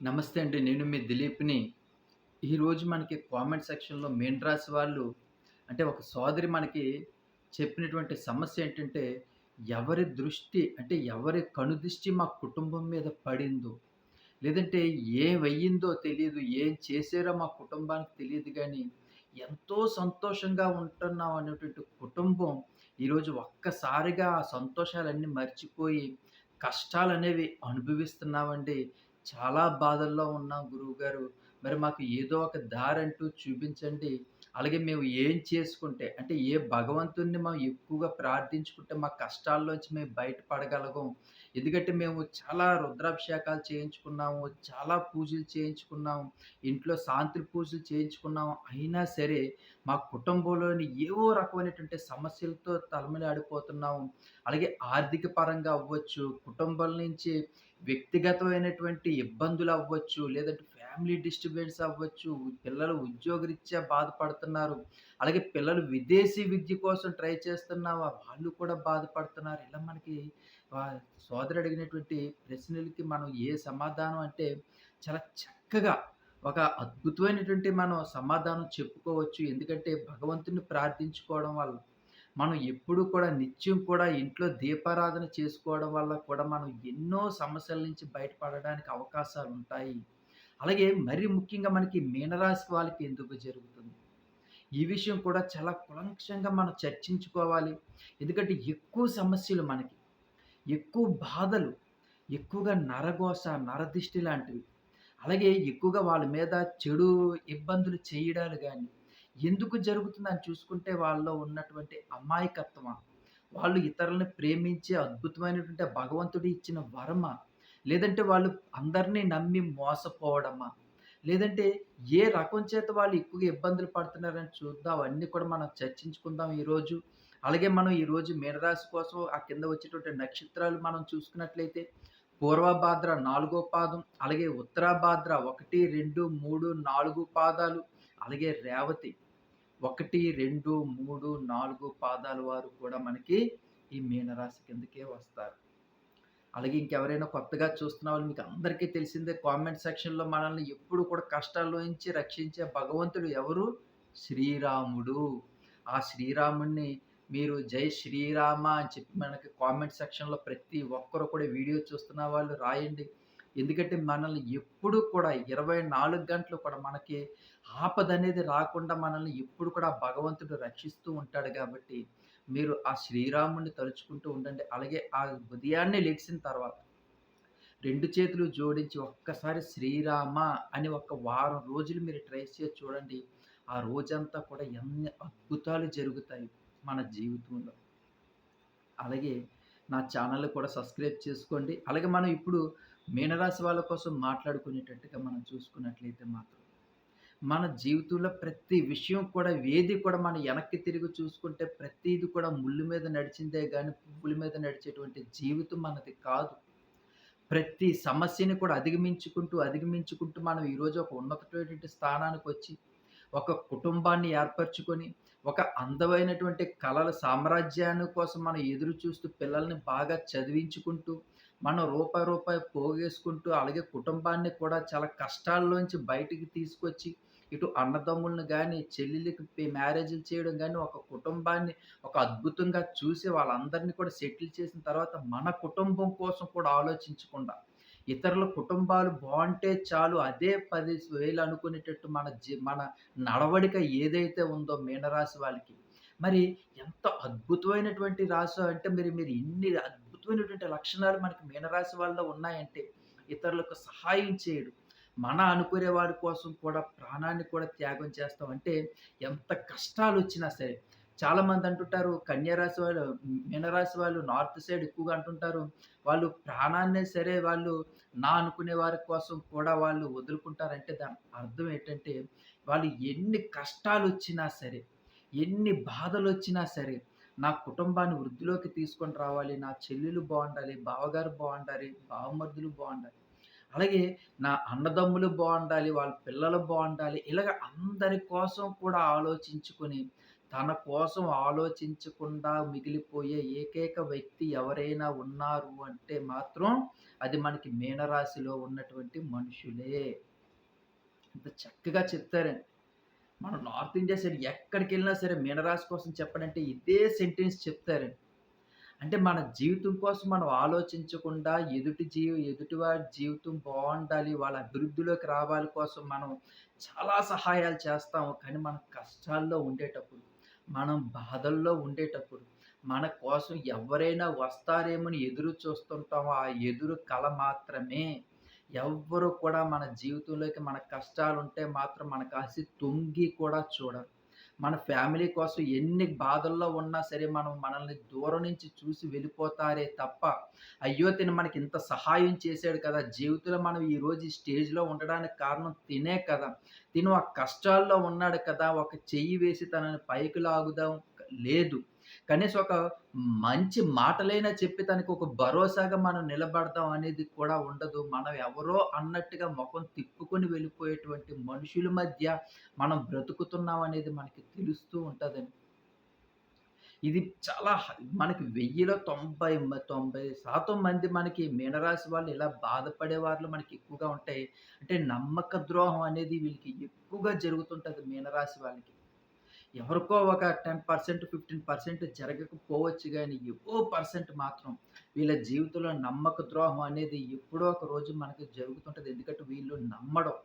నమస్తే అండి. నేను మీ దిలీప్‌ని. ఈరోజు మనకి కామెంట్ సెక్షన్‌లో మీన రాశి వాళ్ళు అంటే ఒక సోదరి మనకి చెప్పినటువంటి సమస్య ఏంటంటే, ఎవరి దృష్టి అంటే ఎవరి కనుదిష్టి మా కుటుంబం మీద పడిందో, లేదంటే ఏమయ్యిందో తెలియదు ఏం చేశారో మా కుటుంబానికి తెలియదు కానీ ఎంతో సంతోషంగా ఉంటున్నాం అనేటువంటి కుటుంబం ఈరోజు ఒక్కసారిగా ఆ సంతోషాలన్నీ మర్చిపోయి, కష్టాలు అనేవి అనుభవిస్తున్నామండి. చాలా బాధల్లో ఉన్నాం గురువుగారు. మరి మాకు ఏదో ఒక దారంటూ చూపించండి. అలాగే మేము ఏం చేసుకుంటే అంటే ఏ భగవంతుడిని మనం ఎక్కువగా ప్రార్థించుకుంటే మా కష్టాల్లోంచి మేము బయటపడగలగం. ఎందుకంటే మేము చాలా రుద్రాభిషేకాలు చేయించుకున్నాము. చాలా పూజలు చేయించుకున్నాము. ఇంట్లో శాంతి పూజలు చేయించుకున్నాము. అయినా సరే మా కుటుంబంలోని ఏవో రకమైనటువంటి సమస్యలతో తలమలాడిపోతున్నాము. అలాగే ఆర్థిక పరంగా అవ్వచ్చు, కుటుంబం నుంచి వ్యక్తిగతమైనటువంటి ఇబ్బందులు అవ్వచ్చు, లేదంటే ఫ్యామిలీ డిస్టర్బెన్స్ అవ్వచ్చు, పిల్లలు ఉద్యోగరీత్యా బాధపడుతున్నారు. అలాగే పిల్లలు విదేశీ విద్య కోసం ట్రై చేస్తున్నా వాళ్ళు కూడా బాధపడుతున్నారు. ఇలా మనకి సోదరు అడిగినటువంటి ప్రశ్నలకి మనం ఏ సమాధానం అంటే చాలా చక్కగా ఒక అద్భుతమైనటువంటి మనం సమాధానం చెప్పుకోవచ్చు. ఎందుకంటే భగవంతుని ప్రార్థించుకోవడం వల్ల మనం ఎప్పుడూ కూడా నిత్యం కూడా ఇంట్లో దీపారాధన చేసుకోవడం వల్ల కూడా మనం ఎన్నో సమస్యల నుంచి బయటపడడానికి అవకాశాలు ఉంటాయి అలాగే మరి ముఖ్యంగా మనకి మీనరాశి వాళ్ళకి ఎందుకు జరుగుతుంది? ఈ విషయం కూడా చాలా కులంక్షంగా మనం చర్చించుకోవాలి. ఎందుకంటే ఎక్కువ సమస్యలు మనకి, ఎక్కువ బాధలు, ఎక్కువగా నరగోస నరదిష్టి లాంటివి. అలాగే ఎక్కువగా వాళ్ళ మీద చెడు ఇబ్బందులు చేయడాలు కానీ ఎందుకు జరుగుతుందని చూసుకుంటే వాళ్ళలో ఉన్నటువంటి అమాయకత్వం వాళ్ళు ఇతరులను ప్రేమించే అద్భుతమైనటువంటి భగవంతుడు ఇచ్చిన వరమ లేదంటే వాళ్ళు అందరిని నమ్మి మోసపోవడమా? లేదంటే ఏ రకం చేత వాళ్ళు ఎక్కువగా ఇబ్బందులు పడుతున్నారని చూద్దాం. అన్నీ కూడా మనం చర్చించుకుందాం ఈరోజు. అలాగే మనం ఈరోజు మీనరాశి కోసం ఆ కింద వచ్చేటువంటి నక్షత్రాలు మనం చూసుకున్నట్లయితే పూర్వభాద్ర నాలుగో పాదం, అలాగే ఉత్తరాభాద్ర 1, 2, 3, 4 పాదాలు, అలాగే రేవతి 1, 2, 3, 4 పాదాల వారు కూడా మనకి ఈ మీనరాశి కిందకే వస్తారు. అలాగే ఇంకెవరైనా కొత్తగా చూస్తున్న వాళ్ళు మీకు అందరికీ తెలిసిందే కామెంట్ సెక్షన్‌లో మనల్ని ఎప్పుడు కూడా కష్టాల్లో నుంచి రక్షించే భగవంతుడు ఎవరు? శ్రీరాముడు. ఆ శ్రీరాముడిని మీరు జై శ్రీరామ అని చెప్పి మనకి కామెంట్ సెక్షన్‌లో ప్రతి ఒక్కరు కూడా వీడియో చూస్తున్న వాళ్ళు రాయండి. ఎందుకంటే మనల్ని ఎప్పుడూ కూడా 24 గంటలు కూడా మనకి ఆపద అనేది రాకుండా మనల్ని ఎప్పుడు కూడా భగవంతుడు రక్షిస్తూ ఉంటాడు కాబట్టి, మీరు ఆ శ్రీరాముడిని తలుచుకుంటూ ఉండండి. అలాగే ఆ ఉదయాన్నే లెగిసిన తర్వాత రెండు చేతులు జోడించి ఒక్కసారి శ్రీరామ అని ఒక వారం రోజులు మీరు ట్రై చేసి చూడండి. ఆ రోజంతా కూడా ఎన్ని అద్భుతాలు జరుగుతాయి మన జీవితంలో. అలాగే నా ఛానల్ కూడా సబ్స్క్రైబ్ చేసుకోండి. అలాగే మనం ఇప్పుడు మీనరాశి వాళ్ళ కోసం మాట్లాడుకునేటట్టుగా మనం చూసుకున్నట్లయితే మాత్రం, మన జీవితంలో ప్రతి విషయం కూడా ఏది కూడా మనం వెనక్కి తిరిగి చూసుకుంటే ప్రతిది కూడా ముళ్ళు మీద నడిచిందే కానీ పువ్వుల మీద నడిచేటువంటి జీవితం మనది కాదు. ప్రతి సమస్యని కూడా అధిగమించుకుంటూ, అధిగమించుకుంటూ మనం ఈరోజు ఒక ఉన్నతమైనటువంటి స్థానానికొచ్చి, ఒక కుటుంబాన్ని ఏర్పరచుకొని, ఒక అందమైనటువంటి కళల సామ్రాజ్యాన్ని కోసం మనం ఎదురు చూస్తూ పిల్లల్ని బాగా చదివించుకుంటూ, మనం రూపాయి, రూపాయి పోగేసుకుంటూ, అలాగే కుటుంబాన్ని కూడా చాలా కష్టాల్లోంచి బయటికి తీసుకొచ్చి, ఇటు అన్నదమ్ములను కానీ చెల్లెళ్ళకి పె మ్యారేజ్‌లు చేయడం కానీ ఒక కుటుంబాన్ని ఒక అద్భుతంగా చూసి వాళ్ళందరిని కూడా సెటిల్ చేసిన తర్వాత మన కుటుంబం కోసం కూడా ఆలోచించకుండా, ఇతరుల కుటుంబాలు బాగుంటే చాలు అదే పది వేలు అనుకునేటట్టు మన జీ మన నడవడిక ఏదైతే ఉందో మీనరాశి వాళ్ళకి, మరి ఎంత అద్భుతమైనటువంటి రాశి అంటే మరి మీరు ఇన్ని అద్భుతమైనటువంటి లక్షణాలు మనకి మీనరాశి వాళ్ళలో ఉన్నాయంటే, ఇతరులకు సహాయం చేయడం, మన అనుకునే వారి కోసం కూడా ప్రాణాన్ని కూడా త్యాగం చేస్తాం. అంటే ఎంత కష్టాలు వచ్చినా సరే. చాలామంది అంటుంటారు కన్యారాశి వాళ్ళు, మీనరాశి వాళ్ళు నార్త్ సైడ్ ఎక్కువగా అంటుంటారు. వాళ్ళు ప్రాణాన్నే సరే వాళ్ళు నా అనుకునే వారి కోసం కూడా వాళ్ళు వదులుకుంటారంటే దాని అర్థం ఏంటంటే, వాళ్ళు ఎన్ని కష్టాలు వచ్చినా సరే, ఎన్ని బాధలు వచ్చినా సరే, నా కుటుంబాన్ని వృద్ధిలోకి తీసుకొని రావాలి, నా చెల్లెలు బాగుండాలి బావగారు బాగుండాలి బావమర్దులు బాగుండాలి అలాగే నా అన్నదమ్ములు బాగుండాలి వాళ్ళ పిల్లలు బాగుండాలి ఇలాగ అందరి కోసం కూడా ఆలోచించుకొని తన కోసం ఆలోచించకుండా మిగిలిపోయే ఏకైక వ్యక్తి ఎవరైనా ఉన్నారు అంటే మాత్రం అది మనకి మీనరాశిలో ఉన్నటువంటి మనుషులే. అంత చక్కగా చెప్తారండి. మనం నార్త్ ఇండియా సైడ్ ఎక్కడికెళ్ళినా సరే మీనరాశి కోసం చెప్పడంటే ఇదే సెంటెన్స్ చెప్తారండి. అంటే మన జీవితం కోసం మనం ఆలోచించకుండా ఎదుటి జీవి ఎదుటివారి జీవితం బాగుండాలి వాళ్ళ అభివృద్ధిలోకి రావాలి కోసం మనం చాలా సహాయాలు చేస్తాము. కానీ మనం కష్టాల్లో ఉండేటప్పుడు, మనం బాధల్లో ఉండేటప్పుడు, మన కోసం ఎవరైనా వస్తారేమోని ఎదురు చూస్తుంటామో, ఆ ఎదురు కల మాత్రమే. ఎవ్వరు కూడా మన జీవితంలోకి మన కష్టాలు ఉంటే మాత్రం మన కాసి తొంగి కూడా చూడరు. మన ఫ్యామిలీ కోసం ఎన్ని బాధల్లో ఉన్నా సరే మనం మనల్ని దూరం నుంచి చూసి వెళ్ళిపోతారే తప్ప, అయ్యో! తిను మనకింత సహాయం చేశాడు కదా! జీవితంలో మనం ఈరోజు ఈ స్టేజ్‌లో ఉండడానికి కారణం తినే కదా! తిను ఆ కష్టాల్లో ఉన్నాడు కదా! ఒక చెయ్యి వేసి తనని పైకి లాగుదాం లేదు. కనీసం ఒక మంచి మాటలైనా చెప్పి తనకు ఒక భరోసాగా మనం నిలబడదాం అనేది కూడా ఉండదు. మనం ఎవరో అన్నట్టుగా ముఖం తిప్పుకొని వెళ్ళిపోయేటువంటి మనుషుల మధ్య మనం బ్రతుకుతున్నాం అనేది మనకి తెలుస్తూ ఉంటుందండి ఇది చాలా మనకి వెయ్యిలో తొంభై తొంభై శాతం మంది మనకి మీనరాశి వాళ్ళు ఇలా బాధపడే వాళ్ళు మనకి ఎక్కువగా ఉంటాయి. అంటే నమ్మక ద్రోహం అనేది వీళ్ళకి ఎక్కువగా జరుగుతుంటుంది మీనరాశి వాళ్ళకి. ఎవరికో ఒక 10%, 15% జరగకపోవచ్చు కానీ ఎక్కువ పర్సెంట్ మాత్రం వీళ్ళ జీవితంలో నమ్మక ద్రోహం అనేది ఎప్పుడో ఒక రోజు మనకి జరుగుతుంటుంది ఎందుకంటే వీళ్ళు నమ్మడం.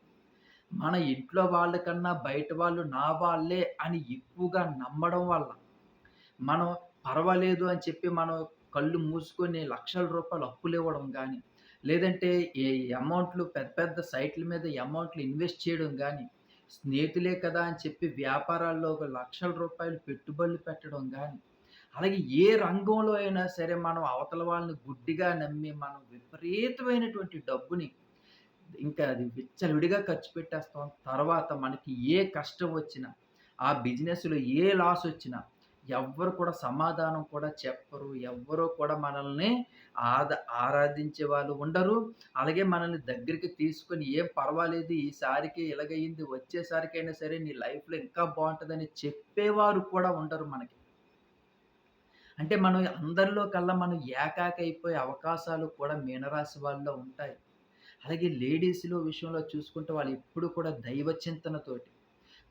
మన ఇంట్లో వాళ్ళకన్నా బయట వాళ్ళు నా వాళ్ళే అని ఎక్కువగా నమ్మడం వల్ల, మనం పర్వాలేదు అని చెప్పి మనం కళ్ళు మూసుకొని లక్షల రూపాయలు అప్పులు ఇవ్వడం కానీ లేదంటే ఈ అమౌంట్‌లు పెద్ద పెద్ద సైట్‌ల మీద అమౌంట్‌లు ఇన్వెస్ట్ చేయడం కానీ స్నేహితులే కదా అని చెప్పి వ్యాపారాల్లో ఒక లక్షల రూపాయలు పెట్టుబడులు పెట్టడం కానీ అలాగే ఏ రంగంలో అయినా సరే మనం అవతల వాళ్ళని గుడ్డిగా నమ్మి మనం విపరీతమైనటువంటి డబ్బుని ఇంకా అది విచ్చలవిడిగా ఖర్చు పెట్టేస్తాం. తర్వాత మనకి ఏ కష్టం వచ్చినా, ఆ బిజినెస్‌లో ఏ లాస్ వచ్చినా, ఎవ్వరు కూడా సమాధానం కూడా చెప్పరు. ఎవ్వరు కూడా మనల్ని ఆద ఆరాధించే వాళ్ళు ఉండరు. అలాగే మనల్ని దగ్గరికి తీసుకొని ఏం పర్వాలేదు ఈసారికి ఇలాగయింది వచ్చేసారికైనా సరే నీ లైఫ్‌లో ఇంకా బాగుంటుందని చెప్పేవారు కూడా ఉండరు మనకి. అంటే మనం అందరిలో కల్లా మనం ఏకాకైపోయే అయిపోయే అవకాశాలు కూడా మీనరాశి వాళ్ళలో ఉంటాయి. అలాగే లేడీస్‌లో విషయంలో చూసుకుంటే వాళ్ళు ఎప్పుడు కూడా దైవ చింతనతోటి,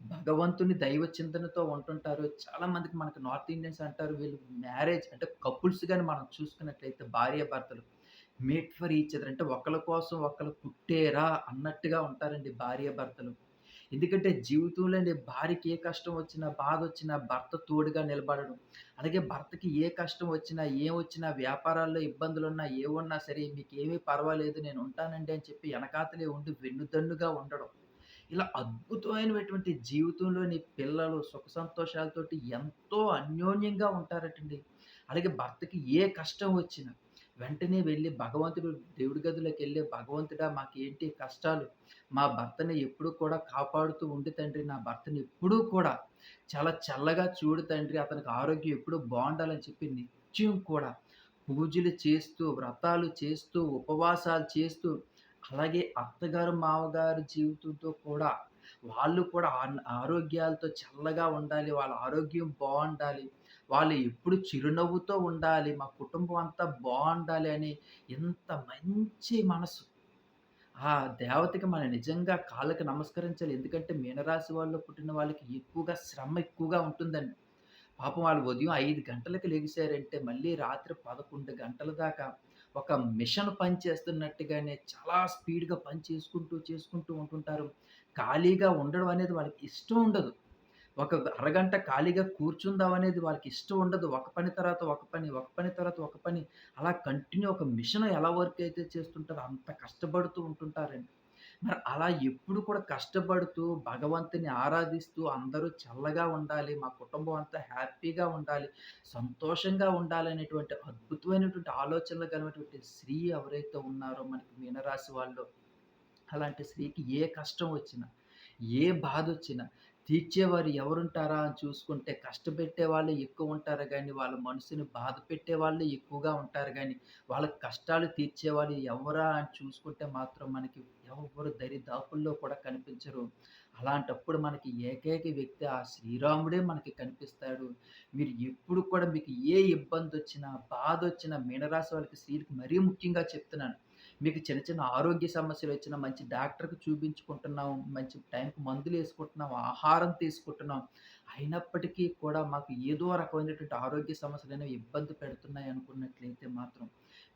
భగవంతుని దైవ చింతనతో ఉంటుంటారు. చాలామందికి మనకి నార్త్ ఇండియన్స్ అంటారు వీళ్ళు మ్యారేజ్ అంటే కపుల్స్ కానీ మనం చూసుకున్నట్లయితే భార్యాభర్తలు మేట్ ఫర్ ఈచ్ అదర్ అంటే ఒకళ్ళ కోసం ఒకళ్ళు పుట్టేరా అన్నట్టుగా ఉంటారండి భార్యాభర్తలు. ఎందుకంటే జీవితంలోని భార్యకి ఏ కష్టం వచ్చినా, బాధ వచ్చినా భర్త తోడుగా నిలబడడం. అలాగే భర్తకి ఏ కష్టం వచ్చినా, ఏం వచ్చినా వ్యాపారాల్లో ఇబ్బందులు ఉన్నా ఏవున్నా సరే మీకు ఏమీ పర్వాలేదు నేను ఉంటానండి అని చెప్పి వెనకాతలే ఉండి వెన్నుదన్నుగా ఉండడం. ఇలా అద్భుతమైనటువంటి జీవితంలోని పిల్లలు సుఖ సంతోషాలతోటి ఎంతో అన్యోన్యంగా ఉంటారటండి. అలాగే భర్తకి ఏ కష్టం వచ్చినా వెంటనే వెళ్ళి భగవంతుడు దేవుడి గదిలోకి వెళ్ళి భగవంతుడా మాకేంటి కష్టాలు? మా భర్తని ఎప్పుడూ కూడా కాపాడుతూ ఉండు తండ్రి. నా భర్తని ఎప్పుడూ కూడా చాలా చల్లగా చూడు తండ్రి. అతనికి ఆరోగ్యం ఎప్పుడూ బాగుండాలని చెప్పి నిత్యం కూడా పూజలు చేస్తూ, వ్రతాలు చేస్తూ, ఉపవాసాలు చేస్తూ, అలాగే అత్తగారు, మామగారు జీవితంతో కూడా వాళ్ళు కూడా ఆరోగ్యాలతో చల్లగా ఉండాలి. వాళ్ళ ఆరోగ్యం బాగుండాలి వాళ్ళు ఎప్పుడు చిరునవ్వుతో ఉండాలి. మా కుటుంబం అంతా బాగుండాలి అని ఎంత మంచి మనసు. ఆ దేవతకి మనం నిజంగా కాళ్ళకి నమస్కరించాలి. ఎందుకంటే మీనరాశి వాళ్ళు పుట్టిన వాళ్ళకి ఎక్కువగా శ్రమ ఎక్కువగా ఉంటుందండి. పాపం వాళ్ళు ఉదయం ఐదు గంటలకు లెగిశారంటే మళ్ళీ రాత్రి 11 గంటల దాకా ఒక మిషన్ పని చేస్తున్నట్టుగానే చాలా స్పీడ్‌గా పని చేసుకుంటూ, చేసుకుంటూ ఉంటుంటారు. ఖాళీగా ఉండడం అనేది వాళ్ళకి ఇష్టం ఉండదు. ఒక అరగంట ఖాళీగా కూర్చుందాం అనేది వాళ్ళకి ఇష్టం ఉండదు. ఒక పని తర్వాత ఒక పని, ఒక పని తర్వాత ఒక పని అలా కంటిన్యూ ఒక మిషన్ ఎలా వర్క్ అయితే చేస్తుంటారో అంత కష్టపడుతూ ఉంటుంటారండి. మరి అలా ఎప్పుడు కూడా కష్టపడుతూ భగవంతుని ఆరాధిస్తూ అందరూ చల్లగా ఉండాలి. మా కుటుంబం అంతా హ్యాపీగా ఉండాలి. సంతోషంగా ఉండాలనేటువంటి అద్భుతమైనటువంటి ఆలోచనలు కలిగినటువంటి స్త్రీ ఎవరైతే ఉన్నారో మనకి మీనరాశి వాళ్ళు అలాంటి స్త్రీకి ఏ కష్టం వచ్చినా, ఏ బాధ వచ్చినా తీర్చేవారు ఎవరుంటారా అని చూసుకుంటే కష్టపెట్టే వాళ్ళు ఎక్కువ ఉంటారు కానీ వాళ్ళ మనసుని బాధ పెట్టే వాళ్ళు ఎక్కువగా ఉంటారు కానీ వాళ్ళ కష్టాలు తీర్చేవాళ్ళు ఎవరా అని చూసుకుంటే మాత్రం మనకి ఎవ్వరు దరిదాపుల్లో కూడా కనిపించరు. అలాంటప్పుడు మనకి ఏకైక వ్యక్తి ఆ శ్రీరాముడే మనకి కనిపిస్తాడు. మీరు ఎప్పుడు కూడా మీకు ఏ ఇబ్బంది వచ్చినా బాధ వచ్చినా మీనరాశి వాళ్ళకి శ్రీకి మరీ ముఖ్యంగా చెప్తున్నాను. మీకు చిన్న చిన్న ఆరోగ్య సమస్యలు వచ్చినా మంచి డాక్టర్‌కి చూపించుకుంటున్నాం. మంచి టైంకి మందులు వేసుకుంటున్నాం ఆహారం తీసుకుంటున్నాం. అయినప్పటికీ కూడా మాకు ఏదో రకమైనటువంటి ఆరోగ్య సమస్యలు అనేవి ఇబ్బంది పెడుతున్నాయి అనుకున్నట్లయితే మాత్రం,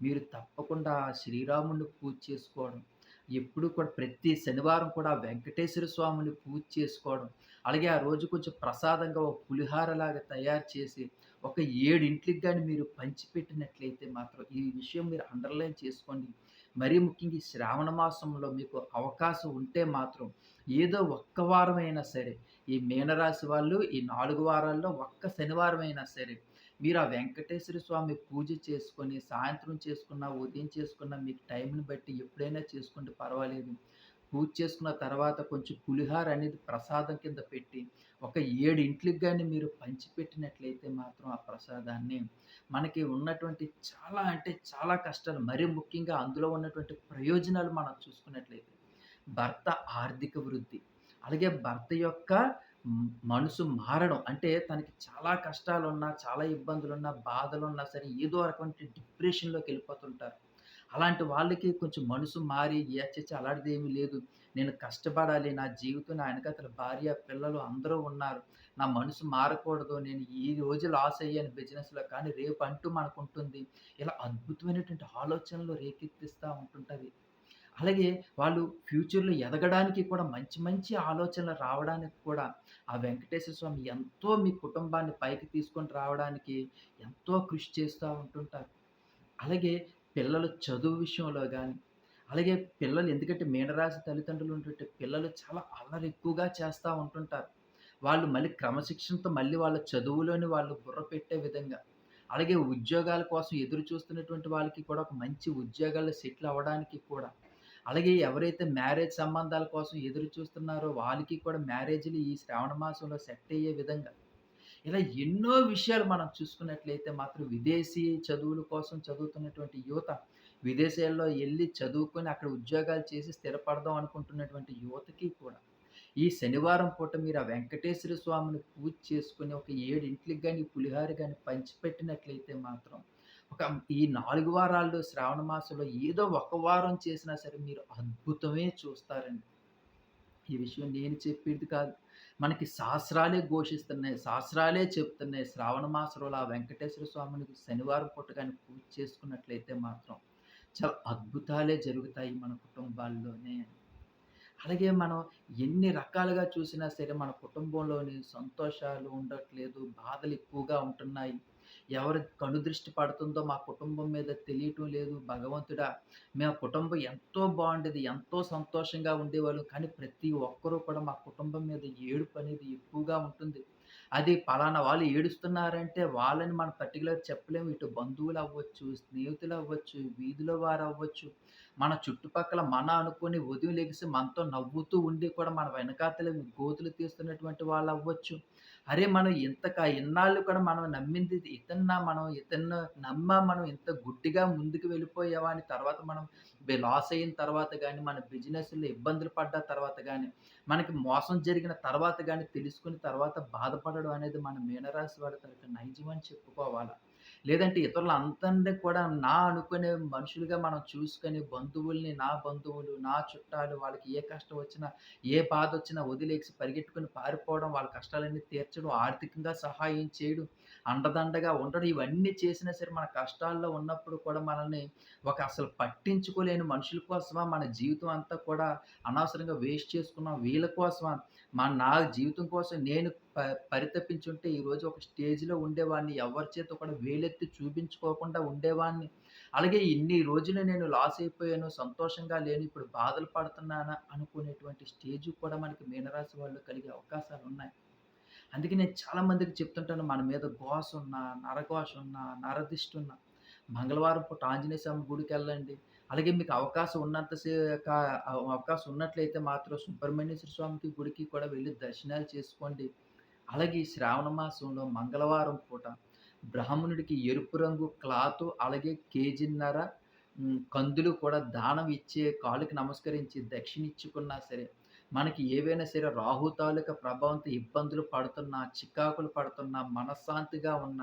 మీరు తప్పకుండా శ్రీరాముని శ్రీరాముడిని పూజ చేసుకోవడం. ఎప్పుడు కూడా ప్రతి శనివారం కూడా వెంకటేశ్వర స్వామిని పూజ చేసుకోవడం. అలాగే ఆ రోజు కొంచెం ప్రసాదంగా ఒక పులిహారలాగా తయారు చేసి, ఒక ఏడింటికి కానీ మీరు పంచిపెట్టినట్లయితే మాత్రం ఈ విషయం మీరు అండర్‌లైన్ చేసుకోండి. మరీ ముఖ్యంగా ఈ శ్రావణ మాసంలో మీకు అవకాశం ఉంటే మాత్రం ఏదో ఒక్క వారమైనా సరే, ఈ మీనరాశి వాళ్ళు ఈ నాలుగు వారాల్లో ఒక్క శనివారం అయినా సరే, మీరు ఆ వెంకటేశ్వర స్వామి పూజ చేసుకొని, సాయంత్రం చేసుకున్నా, ఉదయం చేసుకున్నా మీకు టైంని బట్టి ఎప్పుడైనా చేసుకుంటే పర్వాలేదు. పూజ చేసుకున్న తర్వాత కొంచెం పులిహార అనేది ప్రసాదం కింద పెట్టి, ఒక ఏడు ఇంట్లకు కానీ మీరు పంచిపెట్టినట్లయితే మాత్రం ఆ ప్రసాదాన్ని, మనకి ఉన్నటువంటి చాలా అంటే చాలా కష్టాలు మరీ ముఖ్యంగా అందులో ఉన్నటువంటి ప్రయోజనాలు మనం చూసుకున్నట్లయితే, భర్త ఆర్థిక వృద్ధి, అలాగే భర్త యొక్క మనసు మారడం. అంటే తనకి చాలా కష్టాలున్నా, చాలా ఇబ్బందులున్నా, బాధలున్నా సరే ఏదో రకమైన డిప్రెషన్‌లోకెళ్ళిపోతుంటారు. అలాంటి వాళ్ళకి కొంచెం మనసు మారి చేసి అలాంటిది ఏమీ లేదు. నేను కష్టపడాలి. నా జీవితం నా ఎనకాతల భార్య, పిల్లలు అందరూ ఉన్నారు. నా మనసు మారకూడదు. నేను ఈ రోజు లాస్ అయ్యాను బిజినెస్‌లో కానీ రేపు అంటూ మనకు మనకుంటుంది." ఇలా అద్భుతమైనటువంటి ఆలోచనలు రేకెత్తిస్తూ ఉంటుంటుంది అలాగే వాళ్ళు ఫ్యూచర్‌లో ఎదగడానికి కూడా మంచి మంచి ఆలోచనలు రావడానికి కూడా ఆ వెంకటేశ్వర స్వామి ఎంతో మీ కుటుంబాన్ని పైకి తీసుకొని రావడానికి ఎంతో కృషి చేస్తూ ఉంటుంటారు. అలాగే పిల్లల చదువు విషయంలో కానీ అలాగే పిల్లలు ఎందుకంటే మీనరాశి తల్లిదండ్రులు ఉంటుంటే పిల్లలు చాలా అల్లరి ఎక్కువగా చేస్తూ ఉంటుంటారు. వాళ్ళు మళ్ళీ క్రమశిక్షణతో మళ్ళీ వాళ్ళ చదువులోని వాళ్ళు బుర్ర పెట్టే విధంగా, అలాగే ఉద్యోగాల కోసం ఎదురు చూస్తున్నటువంటి వాళ్ళకి కూడా ఒక మంచి ఉద్యోగాలు సెటిల్ అవ్వడానికి కూడా, అలాగే ఎవరైతే మ్యారేజ్ సంబంధాల కోసం ఎదురు చూస్తున్నారో వాళ్ళకి కూడా మ్యారేజ్‌లు ఈ శ్రావణ మాసంలో సెట్ అయ్యే విధంగా, ఇలా ఎన్నో విషయాలు మనం చూసుకున్నట్లయితే మాత్రం విదేశీ చదువుల కోసం చదువుతున్నటువంటి యువత, విదేశాల్లో వెళ్ళి చదువుకొని అక్కడ ఉద్యోగాలు చేసి స్థిరపడదాం అనుకుంటున్నటువంటి యువతకి కూడా, ఈ శనివారం పూట మీరు ఆ వెంకటేశ్వర స్వామిని పూజ చేసుకుని ఒక 7 ఇంట్లకి గాని పులిహార పంచిపెట్టినట్లయితే మాత్రం, ఒక ఈ నాలుగు వారాల్లో శ్రావణ మాసంలో ఏదో ఒక వారం చేసినా సరే మీరు అద్భుతమే చూస్తారండి. ఈ విషయం నేను చెప్పేది కాదు. మనకి శాస్త్రాలే ఘోషిస్తున్నాయి. శాస్త్రాలే చెప్తున్నాయి. శ్రావణ మాసంలో ఆ వెంకటేశ్వర స్వామిని శనివారం పూట పూజ చేసుకున్నట్లయితే మాత్రం చాలా అద్భుతాలే జరుగుతాయి మన కుటుంబాల్లోనే. అలాగే మనం ఎన్ని రకాలుగా చూసినా సరే మన కుటుంబంలోని సంతోషాలు ఉండట్లేదు. బాధలు ఎక్కువగా ఉంటున్నాయి. ఎవరి కనుదృష్టి పడుతుందో మా కుటుంబం మీద తెలియటం లేదు. భగవంతుడా! మా కుటుంబం ఎంతో బాగుండేది ఎంతో సంతోషంగా ఉండేవాళ్ళం. కానీ ప్రతి ఒక్కరూ కూడా మా కుటుంబం మీద ఏడుపనేది ఎక్కువగా ఉంటుంది. అది పలానా వాళ్ళు ఏడుస్తున్నారంటే వాళ్ళని మనం పర్టికులర్ చెప్పలేము. ఇటు బంధువులు అవ్వచ్చు స్నేహితులు అవ్వచ్చు వీధిలో వారవ్వచ్చు, మన చుట్టుపక్కల మన అనుకుని ఉదయం లెగిసి మనతో నవ్వుతూ ఉండి కూడా మన వెనకాతల గోతులు తీస్తున్నటువంటి వాళ్ళు అవ్వచ్చు అరే! మనం ఇంతక ఇన్నాళ్ళు కూడా మనం నమ్మింది ఇతన్నా మనం ఇతన్ని నమ్మా మనం ఇంత గుడ్డిగా ముందుకు వెళ్ళిపోయావా అని తర్వాత మనం లాస్ అయిన తర్వాత కానీ మన బిజినెస్‌లో ఇబ్బందులు పడ్డ తర్వాత కానీ మనకి మోసం జరిగిన తర్వాత కానీ తెలుసుకుని తర్వాత బాధపడడం అనేది మన మీనరాశి వాడి తరఫున నైజం అని చెప్పుకోవాలా. లేదంటే ఇతరులందరిని కూడా నా అనుకునే మనుషులుగా మనం చూసుకొని బంధువుల్ని నా బంధువులు, నా చుట్టాలు వాళ్ళకి ఏ కష్టం వచ్చినా, ఏ బాధ వచ్చినా వదిలేసి పరిగెట్టుకొని పారిపోవడం, వాళ్ళ కష్టాలన్నీ తీర్చడం, ఆర్థికంగా సహాయం చేయడం, అండదండగా ఉండడం ఇవన్నీ చేసినా సరే మన కష్టాల్లో ఉన్నప్పుడు కూడా మనల్ని ఒక అసలు పట్టించుకోలేని మనుషుల కోసమా మన జీవితం అంతా కూడా అనవసరంగా వేస్ట్ చేసుకున్నాం. వీళ్ళ కోసమా మా నా జీవితం కోసం నేను ప పరితపించుంటే ఈరోజు ఒక స్టేజ్‌లో ఉండేవాడిని. ఎవరి చేత కూడా వేలెత్తి చూపించుకోకుండా ఉండేవాడిని. అలాగే ఇన్ని రోజులు నేను లాస్ అయిపోయాను. సంతోషంగా లేను. ఇప్పుడు బాధలు పడుతున్నానా అనుకునేటువంటి స్టేజ్ కూడా మనకి మీనరాశి వాళ్ళు కలిగే అవకాశాలు ఉన్నాయి అందుకే నేను చాలా మందికి చెప్తుంటాను. మన మీద ఘోషున్నా, నరఘోషున్నా, నరదిష్టున్నా మంగళవారం పూట ఆంజనేయ స్వామి గుడికెళ్ళండి. అలాగే మీకు అవకాశం ఉన్నంత అవకాశం ఉన్నట్లయితే మాత్రం సుబ్రహ్మణ్యేశ్వర స్వామికి గుడికి కూడా వెళ్ళి దర్శనాలు చేసుకోండి. అలాగే శ్రావణ మాసంలో మంగళవారం పూట బ్రాహ్మణుడికి ఎరుపు రంగు క్లాత్ అలాగే కేజీన్నర కందులు కూడా దానం ఇచ్చే కాళ్ళకి నమస్కరించి దక్షిణ ఇచ్చుకున్నా సరే, మనకి ఏవైనా సరే రాహు తాలూక ప్రభావంతో ఇబ్బందులు పడుతున్నా, చికాకులు పడుతున్నా, మనశ్శాంతిగా ఉన్న,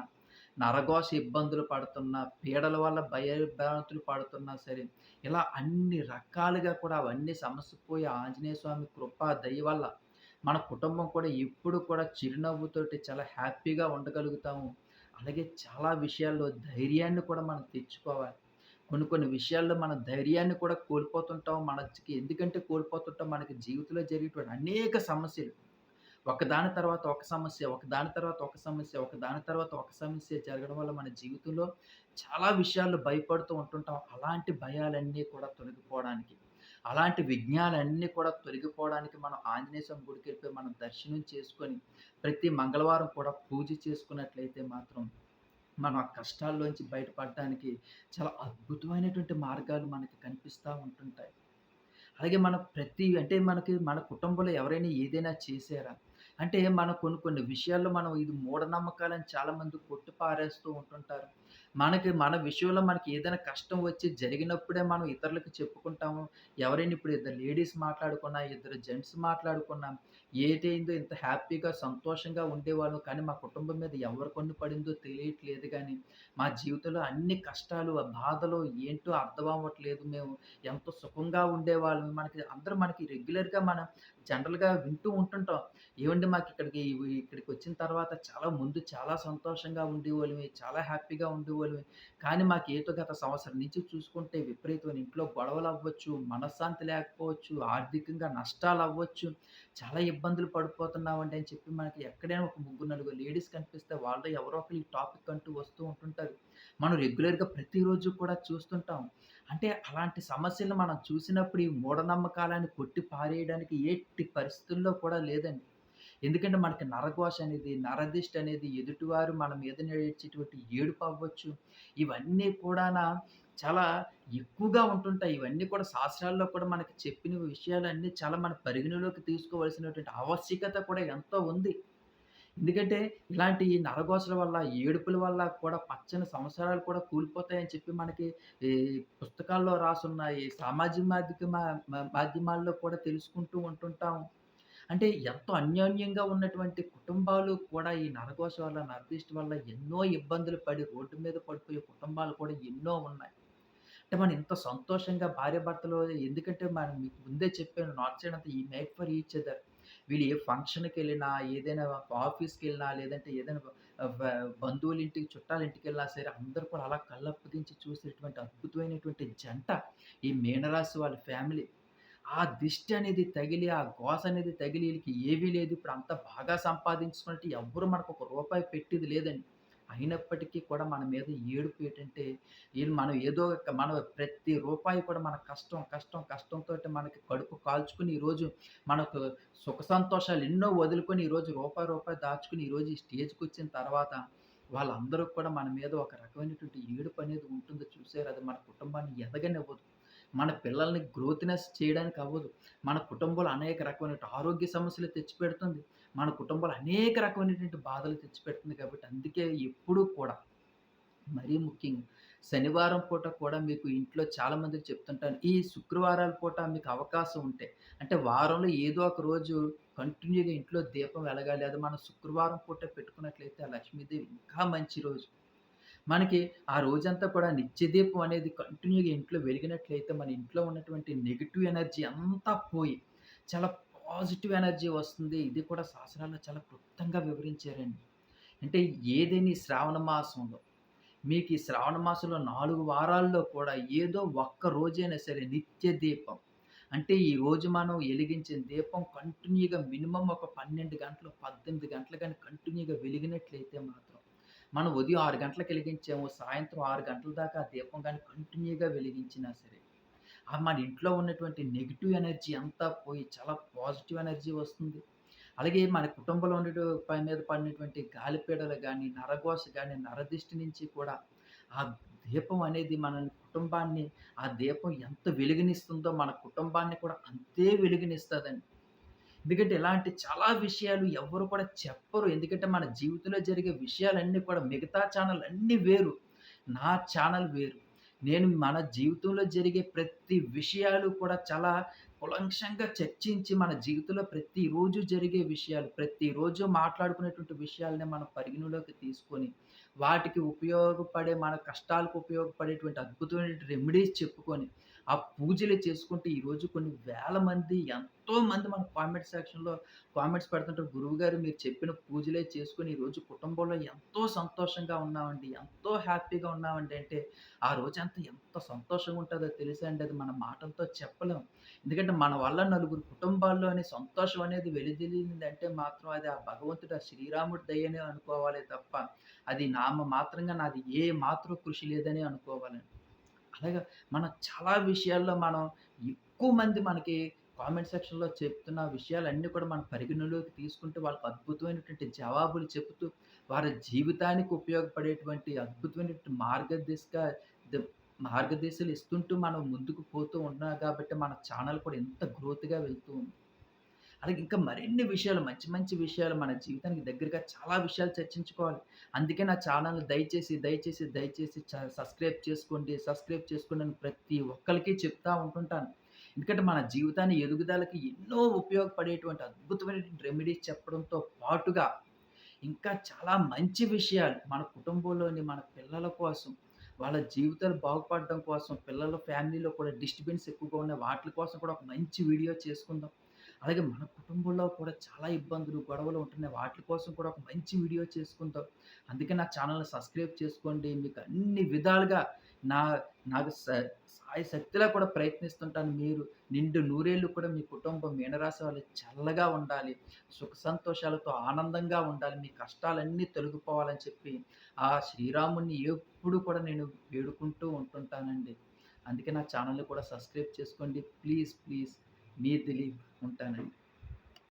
నరఘోష ఇబ్బందులు పడుతున్నా, పీడల వల్ల భయభ్రాంతులు పడుతున్నా సరే, ఇలా అన్ని రకాలుగా కూడా అవన్నీ సమస్య పోయి ఆంజనేయ స్వామి కృప, దయ వల్ల మన కుటుంబం కూడా ఎప్పుడు కూడా చిరునవ్వుతోటి చాలా హ్యాపీగా ఉండగలుగుతాము. అలాగే చాలా విషయాల్లో ధైర్యాన్ని కూడా మనం తెచ్చుకోవాలి. కొన్ని కొన్ని విషయాల్లో మన ధైర్యాన్ని కూడా కోల్పోతుంటాం. మనకి ఎందుకంటే కోల్పోతుంటాం మనకి జీవితంలో జరిగేటువంటి అనేక సమస్యలు. ఒకదాని తర్వాత ఒక సమస్య, ఒకదాని తర్వాత ఒక సమస్య, ఒకదాని తర్వాత ఒక సమస్య జరగడం వల్ల మన జీవితంలో చాలా విషయాల్లో భయపడుతూ ఉంటుంటాం. అలాంటి భయాలన్నీ కూడా తొలగిపోవడానికి, అలాంటి విఘ్నాలన్నీ కూడా తొలగిపోవడానికి మనం ఆంజనేయ స్వామి గుడికెళ్ళిపోయి మనం దర్శనం చేసుకొని, ప్రతి మంగళవారం కూడా పూజ చేసుకున్నట్లయితే మాత్రం మనం ఆ కష్టాల్లోంచి బయటపడడానికి చాలా అద్భుతమైనటువంటి మార్గాలు మనకి కనిపిస్తూ ఉంటుంటాయి. అలాగే మనం ప్రతి అంటే మనకి మన కుటుంబంలో ఎవరైనా ఏదైనా చేశారా? అంటే మన కొన్ని కొన్ని విషయాల్లో మనం ఇది మూఢనమ్మకాలని చాలామంది కొట్టిపారేస్తూ ఉంటుంటారు. మనకి మన విషయంలో మనకి ఏదైనా కష్టం వచ్చి జరిగినప్పుడే మనం ఇతరులకు చెప్పుకుంటాము. ఎవరైనా ఇప్పుడు ఇద్దరు లేడీస్ మాట్లాడుకున్నా, ఇద్దరు జెంట్స్ మాట్లాడుకున్నా, ఏటైందో ఇంత హ్యాపీగా, సంతోషంగా ఉండేవాళ్ళం. కానీ మా కుటుంబం మీద ఎవరి కొన్ని పడిందో తెలియట్లేదు కానీ మా జీవితంలో అన్ని కష్టాలు, ఆ బాధలు ఏంటో అర్థం అవ్వట్లేదు. మేము ఎంతో సుఖంగా ఉండేవాళ్ళం. మనకి అందరూ మనకి రెగ్యులర్‌గా మనం జనరల్‌గా వింటూ ఉంటుంటాం. ఏవండీ మాకిక్కడికి ఇక్కడికొచ్చిన తర్వాత చాలా ముందు చాలా సంతోషంగా ఉండేవాళ్ళమి. చాలా హ్యాపీగా ఉండేవాళ్ళమి. కానీ మాకు మాకేటో గత సంవత్సరం నుంచి చూసుకుంటే విపరీతమైన ఇంట్లో గొడవలు అవ్వచ్చు మనశ్శాంతి లేకపోవచ్చు, ఆర్థికంగా నష్టాలు అవ్వచ్చు చాలా ఇబ్బందులు పడిపోతున్నామండి అని చెప్పి మనకి ఎక్కడైనా ఒక ముగ్గురు, నలుగురు లేడీస్ కనిపిస్తే వాళ్ళతో ఎవరో ఒకరు ఈ టాపిక్ అంటూ వస్తూ ఉంటుంటారు. మనం రెగ్యులర్‌గా ప్రతిరోజు కూడా చూస్తుంటాం. అంటే అలాంటి సమస్యలు మనం చూసినప్పుడు ఈ మూఢనమ్మకాలను కొట్టి పారేయడానికి ఎట్టి పరిస్థితుల్లో కూడా లేదండి. ఎందుకంటే మనకి నరఘోష అనేది, నరదిష్ట అనేది, ఎదుటివారు మన మీద నేడ్చేటువంటి ఏడుపవ్వచ్చు, ఇవన్నీ కూడా చాలా ఎక్కువగా ఉంటుంటాయి. ఇవన్నీ కూడా శాస్త్రాల్లో కూడా మనకి చెప్పిన విషయాలన్నీ చాలా మన పరిగణలోకి తీసుకోవాల్సినటువంటి ఆవశ్యకత కూడా ఎంతో ఉంది. ఎందుకంటే ఇలాంటి ఈ నరఘోషల వల్ల, ఏడుపుల వల్ల కూడా పచ్చని సంవత్సరాలు కూడా కూలిపోతాయని చెప్పి మనకి ఈ పుస్తకాల్లో రాసున్నాయి. సామాజిక మాధ్యమ మాధ్యమాల్లో కూడా తెలుసుకుంటూ ఉంటుంటాం. అంటే ఎంతో అన్యోన్యంగా ఉన్నటువంటి కుటుంబాలు కూడా ఈ నరగోష వల్ల, నరదిష్టి వల్ల ఎన్నో ఇబ్బందులు పడి రోడ్డు మీద పడిపోయే కుటుంబాలు కూడా ఎన్నో ఉన్నాయి. అంటే మనం ఇంత సంతోషంగా భార్యాభర్తలు ఎందుకంటే మనం మీకు ముందే చెప్పాను నార్త్ ఈ మేక్ ఫర్ ఈచ్ అదర్. వీళ్ళు ఏ ఫంక్షన్కి వెళ్ళినా ఏదైనా ఆఫీస్‌కెళ్ళినా, లేదంటే ఏదైనా బంధువుల ఇంటికి, చుట్టాల ఇంటికెళ్ళినా సరే అందరూ కూడా అలా కళ్ళప్పగించి చూసేటువంటి అద్భుతమైనటువంటి జంట ఈ మీనరాశి వాళ్ళ ఫ్యామిలీ. ఆ దిష్టి అనేది తగిలి, ఆ గోస అనేది తగిలి వీళ్ళకి ఏవీ లేదు. ఇప్పుడు అంతా బాగా సంపాదించుకున్నట్టు ఎవ్వరు మనకు ఒక రూపాయి పెట్టేది లేదండి. అయినప్పటికీ కూడా మన మీద ఏడుపు ఏంటంటే వీళ్ళు మనం ఏదో ఒక మన ప్రతి రూపాయి కూడా మన కష్టం, కష్టం, కష్టంతో మనకి కడుపు కాల్చుకొని ఈరోజు మనకు సుఖ సంతోషాలు ఎన్నో వదులుకొని ఈరోజు రూపాయి, రూపాయి దాచుకుని ఈరోజు ఈ స్టేజ్కి వచ్చిన తర్వాత వాళ్ళందరూ కూడా మన మీద ఒక రకమైనటువంటి ఏడుపు అనేది ఉంటుంది చూసారు అది మన కుటుంబాన్ని ఎదగనివ్వదు. మన పిల్లల్ని గ్రోత్‌నెస్ చేయడానికి అవ్వదు. మన కుటుంబంలో అనేక రకమైనటువంటి ఆరోగ్య సమస్యలు తెచ్చిపెడుతుంది. మన కుటుంబంలో అనేక రకమైనటువంటి బాధలు తెచ్చిపెడుతుంది కాబట్టి అందుకే ఎప్పుడూ కూడా మరీ ముఖ్యంగా శనివారం పూట కూడా మీకు ఇంట్లో చాలామందికి చెప్తుంటాను. ఈ శుక్రవారాల పూట మీకు అవకాశం ఉంటే, అంటే వారంలో ఏదో ఒక రోజు కంటిన్యూ‌గా ఇంట్లో దీపం వెలగాలి. అది మనం శుక్రవారం పూట పెట్టుకున్నట్లయితే ఆ లక్ష్మీదేవి ఇంకా మంచి రోజు. మనకి ఆ రోజంతా కూడా నిత్య దీపం అనేది కంటిన్యూ‌గా ఇంట్లో వెలిగినట్లయితే మన ఇంట్లో ఉన్నటువంటి నెగిటివ్ ఎనర్జీ అంతా పోయి, చాలా పాజిటివ్ ఎనర్జీ వస్తుంది. ఇది కూడా శాస్త్రాల్లో చాలా క్లుప్తంగా వివరించారండి. అంటే ఏదేని శ్రావణ మాసంలో మీకు ఈ శ్రావణ మాసంలో నాలుగు వారాల్లో కూడా ఏదో ఒక్క రోజైనా సరే నిత్య దీపం. అంటే ఈ రోజు మనం వెలిగించిన దీపం కంటిన్యూ‌గా మినిమం ఒక 12 గంటలు, 18 గంటలు కానీ కంటిన్యూ‌గా వెలిగినట్లయితే మాత్రం, మనం ఉదయం ఆరు గంటలకు వెలిగించాము సాయంత్రం ఆరు గంటల దాకా ఆ దీపం కానీ కంటిన్యూ‌గా వెలిగించినా సరే, ఆ మన ఇంట్లో ఉన్నటువంటి నెగిటివ్ ఎనర్జీ అంతా పోయి చాలా పాజిటివ్ ఎనర్జీ వస్తుంది. అలాగే మన కుటుంబంలో ఉండేటు పై మీద పడినటువంటి గాలిపీడలు కానీ నరగోస కానీ నరదిష్టి నుంచి కూడా ఆ దీపం అనేది మన కుటుంబాన్ని ఆ దీపం ఎంత వెలుగునిస్తుందో మన కుటుంబాన్ని కూడా అంతే వెలుగునిస్తుందండి ఎందుకంటే ఇలాంటి చాలా విషయాలు ఎవ్వరు కూడా చెప్పరు. ఎందుకంటే మన జీవితంలో జరిగే విషయాలన్నీ కూడా మిగతా ఛానల్ అన్నీ వేరు. నా ఛానల్ వేరు. నేను మన జీవితంలో జరిగే ప్రతి విషయాలు కూడా చాలా కులంక్షంగా చర్చించి మన జీవితంలో ప్రతిరోజు జరిగే విషయాలు, ప్రతిరోజు మాట్లాడుకునేటువంటి విషయాలనే మనం పరిగణలోకి తీసుకొని, వాటికి ఉపయోగపడే మన కష్టాలకు ఉపయోగపడేటువంటి అద్భుతమైనటువంటి రెమెడీస్ చెప్పుకొని, ఆ పూజలు చేసుకుంటే ఈరోజు కొన్ని వేల మంది ఎంతోమంది మన కామెంట్ సెక్షన్‌లో కామెంట్స్ పెడుతుంటారు. గురువు గారు మీరు చెప్పిన పూజలే చేసుకుని ఈరోజు కుటుంబంలో ఎంతో సంతోషంగా ఉన్నామండి. ఎంతో హ్యాపీగా ఉన్నామండి అంటే, ఆ రోజంతా ఎంత సంతోషంగా ఉంటుందో తెలుసా అండి. అది మన మాటలతో చెప్పలేం. ఎందుకంటే మన వల్ల నలుగురు కుటుంబాల్లోని సంతోషం అనేది వెలిజిల్లిందంటే మాత్రం అది ఆ భగవంతుడు, ఆ శ్రీరాముడి దయ్యనే అనుకోవాలి తప్ప, అది నామ మాత్రంగా నాది ఏ మాత్రం కృషి లేదని అనుకోవాలండి. అలాగా మనం చాలా విషయాల్లో మనం ఎక్కువ మంది మనకి కామెంట్ సెక్షన్‌లో చెప్తున్న విషయాలన్నీ కూడా మనం పరిగణలోకి తీసుకుంటూ వాళ్ళకి అద్భుతమైనటువంటి జవాబులు చెబుతూ, వారి జీవితానికి ఉపయోగపడేటువంటి అద్భుతమైనటువంటి మార్గదర్శక ద ఇస్తుంటూ మనం ముందుకు పోతూ ఉన్నాం కాబట్టి మన ఛానల్ కూడా ఇంత గ్రోత్‌గా వెళ్తూ ఉంది. అలాగే ఇంకా మరిన్ని విషయాలు మంచి మంచి విషయాలు మన జీవితానికి దగ్గరగా చాలా విషయాలు చర్చించుకోవాలి. అందుకే నా ఛానల్ దయచేసి, దయచేసి, దయచేసి చ సబ్స్క్రైబ్ చేసుకోండి, సబ్స్క్రైబ్ చేసుకోండి అని ప్రతి ఒక్కరికి చెప్తా ఉంటుంటాను. ఎందుకంటే మన జీవితాన్ని ఎదుగుదలకి ఎన్నో ఉపయోగపడేటువంటి అద్భుతమైనటువంటి రెమెడీస్ చెప్పడంతో పాటుగా, ఇంకా చాలా మంచి విషయాలు మన కుటుంబంలోని మన పిల్లల కోసం, వాళ్ళ జీవితాలు బాగుపడడం కోసం, పిల్లల ఫ్యామిలీలో కూడా డిస్టర్బెన్స్ ఎక్కువగా ఉన్న వాటి కోసం కూడా ఒక మంచి వీడియో చేసుకుందాం. అలాగే మన కుటుంబంలో కూడా చాలా ఇబ్బందులు, గొడవలు ఉంటున్నాయి. వాటి కోసం కూడా ఒక మంచి వీడియో చేసుకుంటాం అందుకే నా ఛానల్‌ని సబ్స్క్రైబ్ చేసుకోండి. మీకు అన్ని విధాలుగా నా నాకు స సాయశక్తిలా కూడా ప్రయత్నిస్తుంటాను. మీరు నిండు నూరేళ్ళు కూడా మీ కుటుంబం మీనరాశి వాళ్ళు చల్లగా ఉండాలి. సుఖ సంతోషాలతో ఆనందంగా ఉండాలి. మీ కష్టాలన్నీ తొలగిపోవాలని చెప్పి, ఆ శ్రీరాముని ఎప్పుడు కూడా నేను వేడుకుంటూ ఉంటుంటానండి. అందుకే నా ఛానల్‌ని కూడా సబ్స్క్రైబ్ చేసుకోండి. ప్లీజ్, ప్లీజ్ మీ దిలీప్ ఉంటానండి.